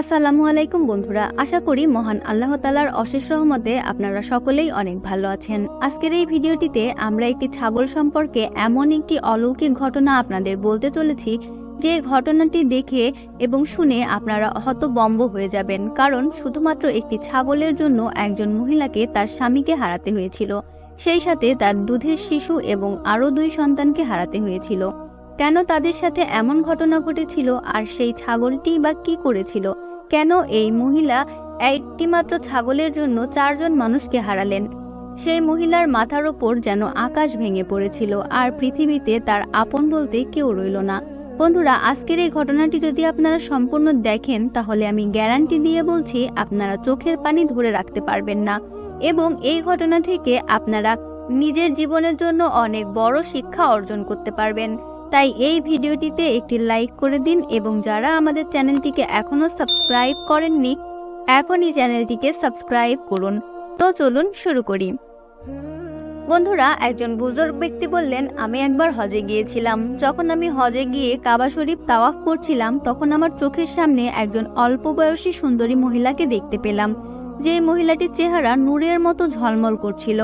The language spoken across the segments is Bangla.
আসসালামু আলাইকুম বন্ধুরা, আশা করি মহান আল্লাহ তালার অশেষ রহমতে আপনারা সকলেই অনেক ভালো আছেন। আজকের এই ভিডিওটিতে আমরা একটি ছাগল সম্পর্কে এমন একটি অলৌকিক ঘটনা আপনাদের বলতে চলেছি, যে ঘটনাটি দেখে এবং শুনে আপনারা হতবম্ব হয়ে যাবেন, কারণ শুধুমাত্র একটি ছাগলের জন্য একজন মহিলাকে তার স্বামীকে হারাতে হয়েছিল। সেই সাথে তার দুধের শিশু এবং আরও দুই সন্তানকে হারাতে হয়েছিল। কেন তাদের সাথে এমন ঘটনা ঘটেছিল আর সেই ছাগলটি বা কি করেছিল? কেন এই মহিলা একটিমাত্র ছাগলের জন্য চারজন মানুষকে হারালেন? সেই মহিলার মাথার ওপর যেন আকাশ ভেঙে পড়েছিল আর পৃথিবীতে তার আপন বলতে কেউ রইল না। বন্ধুরা, আজকের এই ঘটনাটি যদি আপনারা সম্পূর্ণ দেখেন, তাহলে আমি গ্যারান্টি দিয়ে বলছি আপনারা চোখের পানি ধরে রাখতে পারবেন না। এবং এই ঘটনা থেকে আপনারা নিজের জীবনের জন্য অনেক বড় শিক্ষা অর্জন করতে পারবেন। তাই এই ভিডিওটিতে একটি লাইক করে দিন এবং যারা আমাদের চ্যানেলটিকে এখনও সাবস্ক্রাইব করেননি, এখনই চ্যানেলটিকে সাবস্ক্রাইব করুন। তো চলুন শুরু করি। বন্ধুরা, একজন বুজুর্গ ব্যক্তি বললেন, আমি একবার হজে গিয়েছিলাম। যখন আমি হজে গিয়ে কাবা শরীফ তাওয়াফ করছিলাম, তখন আমার চোখের সামনে একজন অল্প বয়সী সুন্দরী মহিলাকে দেখতে পেলাম। যে মহিলাটির চেহারা নূরের মতো ঝলমল করছিল।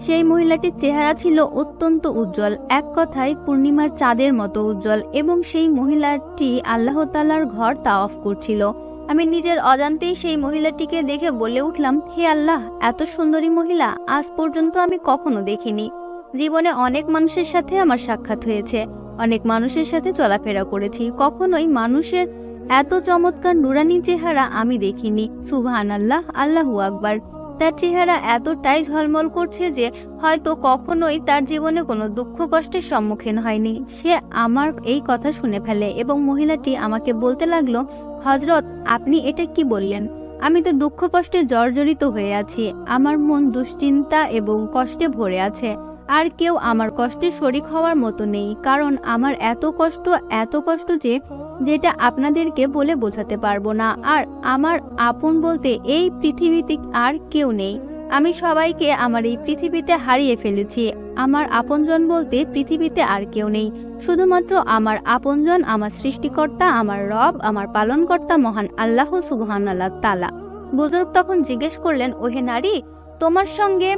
সেই মহিলাটির চেহারা ছিল অত্যন্ত উজ্জ্বল। এক কথায়, পূর্ণিমার চাঁদের মতো উজ্জ্বল এবং সেই মহিলাটি আল্লাহ তালার ঘর তাওয়াফ করছিল। আমি নিজের অজান্তেই সেই মহিলাটিকে দেখে বলে উঠলাম, হে আল্লাহ, এত সুন্দরী মহিলা, আজ পর্যন্ত আমি কখনো দেখিনি। জীবনে অনেক মানুষের সাথে আমার সাক্ষাৎ হয়েছে, অনেক মানুষের সাথে চলাফেরা করেছি। কখনোই মানুষের এত চমৎকার নুরানি চেহারা আমি দেখিনি। সুবহান আল্লাহ আল্লাহু আকবার। তার চেহারা এতটাই ঝলমল করছে যে হয়তো কখনোই তার জীবনে কোনো দুঃখ কষ্টের সম্মুখীন হয়নি। সে আমার এই কথা শুনে ফেলে এবং মহিলাটি আমাকে বলতে লাগল হজরত আপনি এটা কি বললেন? আমি তো দুঃখ কষ্টে জর্জরিত হয়ে আছি। আমার মন দুশ্চিন্তা এবং কষ্টে ভরে আছে। আর কেউ আমার কষ্টে শরিক হওয়ার মতো নেই, কারণ আমার এত কষ্ট এত কষ্ট যে, যেটা আপনাদেরকে বলে বোঝাতে পারব না। আর আমার আপন বলতে এই পৃথিবীতে আর কেউ নেই। আমি সবাইকে আমার এই পৃথিবীতে হারিয়ে ফেলেছি। আমার আপনজন বলতে পৃথিবীতে আর কেউ নেই। শুধুমাত্র আমার আপনজন, আমার সৃষ্টিকর্তা, আমার রব, আমার পালনকর্তা মহান আল্লাহ সুবহান আল্লাহ তালা বুজুর্গ তখন জিজ্ঞেস করলেন, ওহে নারী, তোমার সঙ্গে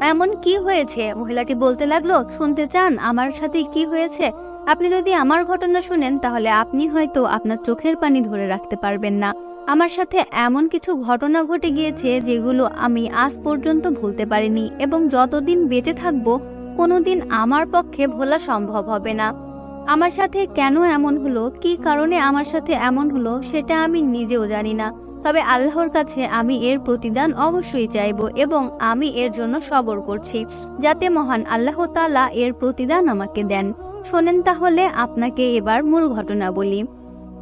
এমন কি হয়েছে? মহিলাটি বলতে লাগল, শুনতে চান? আমার সাথে কি হয়েছে? আপনি যদি আমার ঘটনা শুনেন, তাহলে আপনি হয়তো আপনার চোখের পানি ধরে রাখতে পারবেন না। আমার সাথে এমন কিছু ঘটনা ঘটে গিয়েছে, যেগুলো আমি আজ পর্যন্ত ভুলতে পারিনি এবং যতদিন বেঁচে থাকব, কোনোদিন আমার পক্ষে ভোলা সম্ভব হবে না। আমার সাথে কেন এমন হলো? কি কারণে আমার সাথে এমন হলো? সেটা আমি নিজেও জানি না। তবে আল্লাহর কাছে আমি এর প্রতিদান অবশ্যই চাইব এবং আমি এর জন্য সবর করছি, যাতে মহান আল্লাহ তালা এর প্রতিদান আমাকে দেন। শোনেন তাহলে আপনাকে এবার মূল ঘটনা বলি।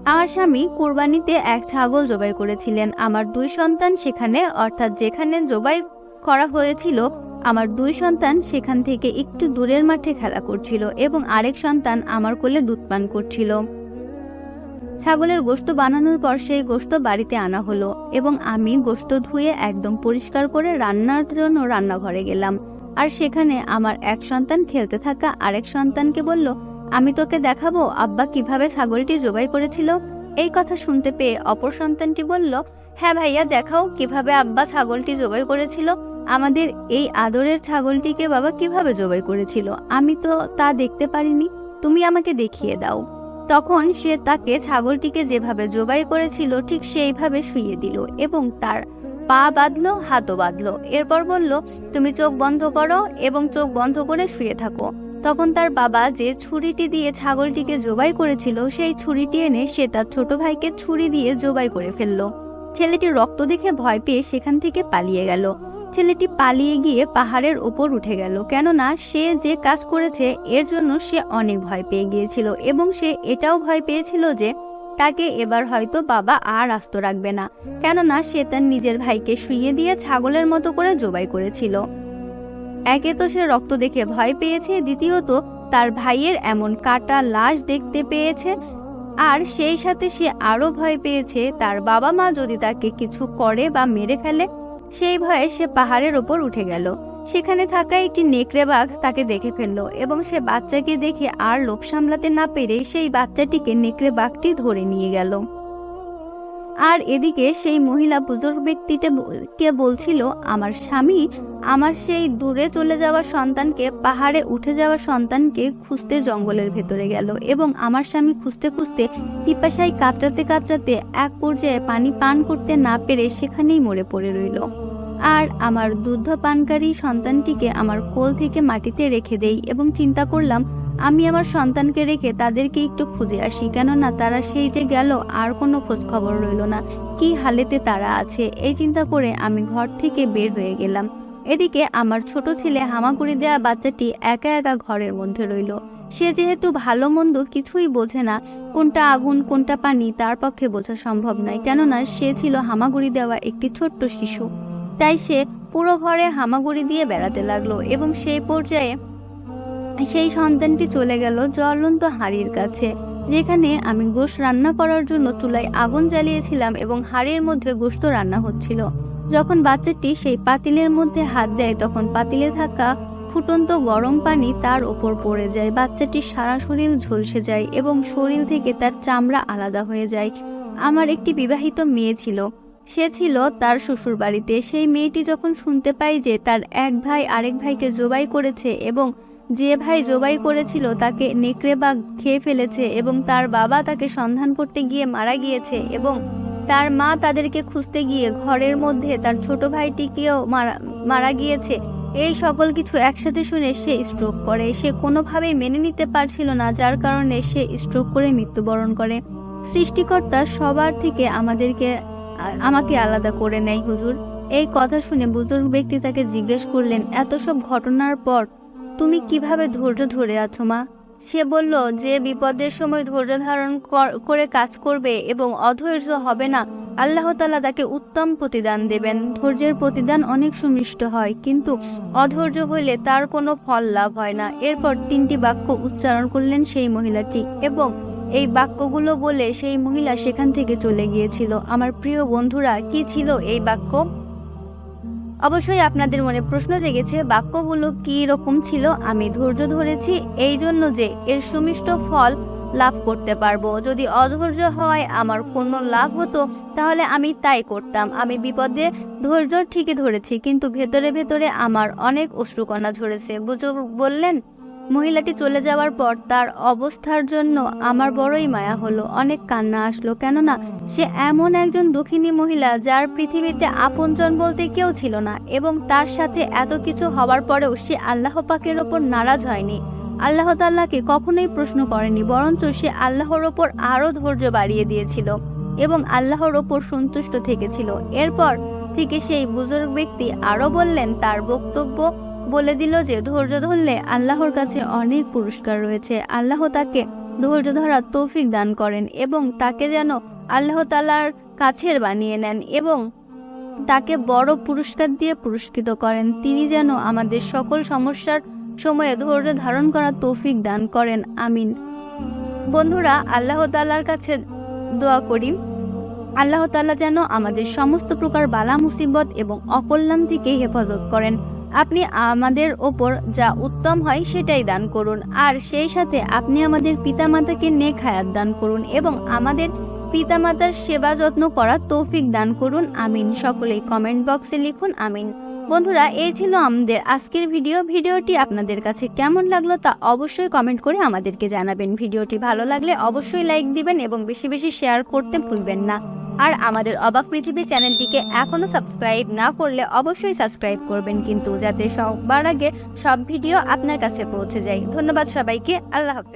আমার স্বামী কোরবানিতে এক ছাগল জবাই করেছিলেন। আমার দুই সন্তান সেখানে, অর্থাৎ যেখানে জবাই করা হয়েছিল, আমার দুই সন্তান সেখান থেকে একটু দূরের মাঠে খেলা করছিল এবং আরেক সন্তান আমার কোলে দুধ পান করছিল। ছাগলের গোশত বানানোর পর সেই গোস্ত বাড়িতে আনা হলো এবং আমি গোশত ধুয়ে একদম পরিষ্কার করে রান্নার জন্য রান্নাঘরে গেলাম। আর সেখানে আমার এক সন্তান খেলতে থাকা আরেক সন্তানকে বলল, আমি তোকে দেখাবো, আব্বা কীভাবে ছাগলটি জবাই করেছিল? এই কথা শুনতে পেয়ে অপর সন্তানটি বলল হ্যাঁ ভাইয়া, দেখাও কীভাবে আব্বা ছাগলটি জবাই করেছিল। আমাদের এই আদরের ছাগলটিকে বাবা কীভাবে জবাই করেছিল? আমি তো তা দেখতে পারিনি। তুমি আমাকে দেখিয়ে দাও। তখন সে তাকে ছাগলটিকে যেভাবে জবাই করেছিল, ঠিক সেইভাবে শুয়ে দিল এবং তার পা বাঁধলো, হাতও বাঁধলো। এরপর বলল, তুমি চোখ বন্ধ করো এবং চোখ বন্ধ করে শুয়ে থাকো। তখন তার বাবা যে ছুরিটি দিয়ে ছাগলটিকে জবাই করেছিল, সেই ছুরিটি এনে সে তার ছোট ভাইকে ছুরি দিয়ে জবাই করে ফেলল। ছেলেটি রক্ত দেখে ভয় পেয়ে সেখান থেকে পালিয়ে গেল। ছেলেটি পালিয়ে গিয়ে পাহাড়ের ওপর উঠে গেল। কেননা সে যে কাজ করেছে, এর জন্য সে অনেক ভয় পেয়ে গিয়েছিল এবং সে এটাও ভয় পেয়েছিল যে তাকে এবার হয়তো বাবা আর আস্ত রাখবে না। কেননা সে তার নিজের ভাইকে শুইয়ে দিয়ে ছাগলের মতো করে জবাই করেছিল। একে তো সে রক্ত দেখে ভয় পেয়েছে, দ্বিতীয়ত তার ভাইয়ের এমন কাটা লাশ দেখতে পেয়েছে, আর সেই সাথে সে আরও ভয় পেয়েছে, তার বাবা মা যদি তাকে কিছু করে বা মেরে ফেলে সেই ভয়ে সে পাহাড়ের ওপর উঠে গেল। সেখানে থাকা একটি নেকড়ে বাঘ তাকে দেখে ফেলল এবং সে বাচ্চাকে দেখে আর লোভ সামলাতে না পেরে সেই বাচ্চাটিকে নেকড়ে বাঘটি ধরে নিয়ে গেল। আর এদিকে সেই মহিলা বুজুর্গ ব্যক্তিটা ব- কে বলছিল, আমার স্বামী আমার সেই দূরে চলে যাওয়া সন্তানকে, পাহাড়ে উঠে যাওয়া সন্তানকে খুঁজতে জঙ্গলের ভেতরে গেল এবং আমার স্বামী খুঁজতে খুঁজতে পিপাসায় কাতরাতে কাতরাতে এক পর্যায়ে পানি পান করতে না পেরে সেখানেই মরে পড়ে রইল। আর আমার দুগ্ধ পানকারী সন্তানটিকে আমার কোল থেকে মাটিতে রেখে দেই এবং চিন্তা করলাম আমি আমার সন্তানকে রেখে তাদেরকে একটু খুঁজে আসি, কেননা তারা সেই যে গেল, আর কোনো খোঁজ খবর রইল না। কি হালেতে তারা আছে, এই চিন্তা করে আমি ঘর থেকে বের হয়ে গেলাম। এদিকে আমার ছোট ছেলে হামাগুড়ি দেয়া বাচ্চাটি একা একা ঘরের মধ্যে রইল। সে যেহেতু ভালো মন্দ কিছুই বোঝে না, কোনটা আগুন, কোনটা পানি, তার পক্ষে বোঝা সম্ভব নয়, কেননা সে ছিল হামাগুড়ি দেওয়া একটি ছোট্ট শিশু। তাই সে পুরো ঘরে হামাগুড়ি দিয়ে বেড়াতে লাগল এবং সেই পর্যায়ে সেই সন্তানটি চলে গেল জ্বলন্ত হাড়ির কাছে, যেখানে আমি গোশ রান্না করার জন্য চুলায় আগুন জ্বালিয়েছিলাম এবং হাড়ির মধ্যে গোশত রান্না হচ্ছিল। যখন বাচ্চাটি সেই পাতিলের মধ্যে হাত দেয়, তখন পাতিলে থাকা ফুটন্ত গরম পানি তার ওপর পড়ে যায়। বাচ্চাটির সারা শরীর ঝলসে যায় এবং শরীর থেকে তার চামড়া আলাদা হয়ে যায়। আমার একটি বিবাহিত মেয়ে ছিল। সে ছিল তার শ্বশুর বাড়িতে সেই মেয়েটি যখন শুনতে পায় যে তার এক ভাই আরেক ভাইকে জবাই করেছে এবং যে ভাই জবাই করেছিল তাকে নেকড়ে বাঘ খেয়ে ফেলেছে এবং তার বাবা তাকে সন্ধান করতে গিয়ে মারা গিয়েছে এবং তার মা তাদেরকে খুঁজতে গিয়ে ঘরের মধ্যে তার ছোট ভাইটিকেও মারা মারা গিয়েছে। এই সকল কিছু একসাথে শুনে সে স্ট্রোক করে। সে কোনোভাবেই মেনে নিতে পারছিল না, যার কারণে সে স্ট্রোক করে মৃত্যুবরণ করে। সৃষ্টিকর্তা সবার থেকে আমাদেরকে, আমাকে আলাদা করে নেয়, হুজুর। এই কথা শুনে বুজুর্গ ব্যক্তি তাকে জিজ্ঞেস করলেন, এত সব ঘটনার পর তুমি কীভাবে ধৈর্য ধরে আছো, মা? সে বলল, যে বিপদের সময় ধৈর্য ধারণ কর- কাজ করবে এবং অধৈর্য হবে না, আল্লাহ তালা তাকে উত্তম প্রতিদান দেবেন। ধৈর্যের প্রতিদান অনেক সুমিষ্ট হয়, কিন্তু অধৈর্য হইলে তার কোনো ফল লাভ হয় না। এরপর তিনটি বাক্য উচ্চারণ করলেন সেই মহিলাটি এবং এই বাক্যগুলো বলে সেই মহিলা সেখান থেকে চলে গিয়েছিল। আমার প্রিয় বন্ধুরা, কি ছিল এই বাক্য? অবশ্যই আপনাদের মনে প্রশ্ন জেগেছে, বাক্যগুলো কি রকম ছিল, আমি ধৈর্য ধরেছি এই জন্য যে এর সুমিষ্ট ফল লাভ করতে পারব। যদি অধৈর্য হওয়ায় আমার কোনো লাভ হতো, তাহলে আমি তাই করতাম। আমি বিপদে ধৈর্য ঠিকই ধরেছি, কিন্তু ভেতরে ভেতরে আমার অনেক অশ্রুকণা ঝরেছে। বুঝ বললেন? মহিলাটি চলে যাওয়ার পর তার অবস্থার জন্য আমার বড়ই মায়া হলো। অনেক কান্না আসলো, কেননা সে এমন একজন দুঃখিনী মহিলা যার পৃথিবীতে আপনজন বলতে কেউ ছিল না এবং তার সাথে এত কিছু হওয়ার পরেও সে আল্লাহ পাকের ওপর নারাজ হয়নি। আল্লাহ তাল্লাহকে কখনোই প্রশ্ন করেনি, বরঞ্চ সে আল্লাহর ওপর আরও ধৈর্য বাড়িয়ে দিয়েছিল এবং আল্লাহর ওপর সন্তুষ্ট থেকেছিল। এরপর থেকে সেই বুজুর্গ ব্যক্তি আরও বললেন, তার বক্তব্য বলে দিল যে ধৈর্য ধরলে আল্লাহর কাছে অনেক পুরস্কার রয়েছে। আল্লাহ তাকে ধৈর্য ধরার তৌফিক দান করেন এবং তাকে যেন আল্লাহ তালার কাছের বানিয়ে নেন এবং তাকে বড় পুরস্কার দিয়ে পুরস্কৃত করেন। তিনি যেন আমাদের সকল সমস্যার সময়ে ধৈর্য ধারণ করার তৌফিক দান করেন। আমিন। বন্ধুরা, আল্লাহ তালার কাছে দোয়া করি। আল্লাহ তাআলা যেন আমাদের সমস্ত প্রকার বালা মুসিবত এবং অকল্যাণ থেকে হেফাজত করেন। আপনি আমাদের ওপর যা উত্তম হয় সেটাই দান করুন। আর সেই সাথে আপনি আমাদের পিতামাতাকে নেক হায়াত দান করুন এবং আমাদের পিতামাতার সেবা যত্ন করার তৌফিক দান করুন। আমিন। সকলেই কমেন্ট বক্সে লিখুন, আমিন। বন্ধুরা, এই ছিল আমাদের আজকের ভিডিও। ভিডিওটি আপনাদের কাছে কেমন লাগল তা অবশ্যই কমেন্ট করে আমাদেরকে জানাবেন। ভিডিওটি ভালো লাগলে অবশ্যই লাইক দিবেন এবং বেশি বেশি শেয়ার করতে ভুলবেন না। আর আমাদের অবাক পৃথিবী চ্যানেলটিকে এখনও সাবস্ক্রাইব না করলে অবশ্যই সাবস্ক্রাইব করবেন কিন্তু যাতে সবার আগে সব ভিডিও আপনার কাছে পৌঁছে যায়। ধন্যবাদ সবাইকে, আল্লাহ হাফেজ।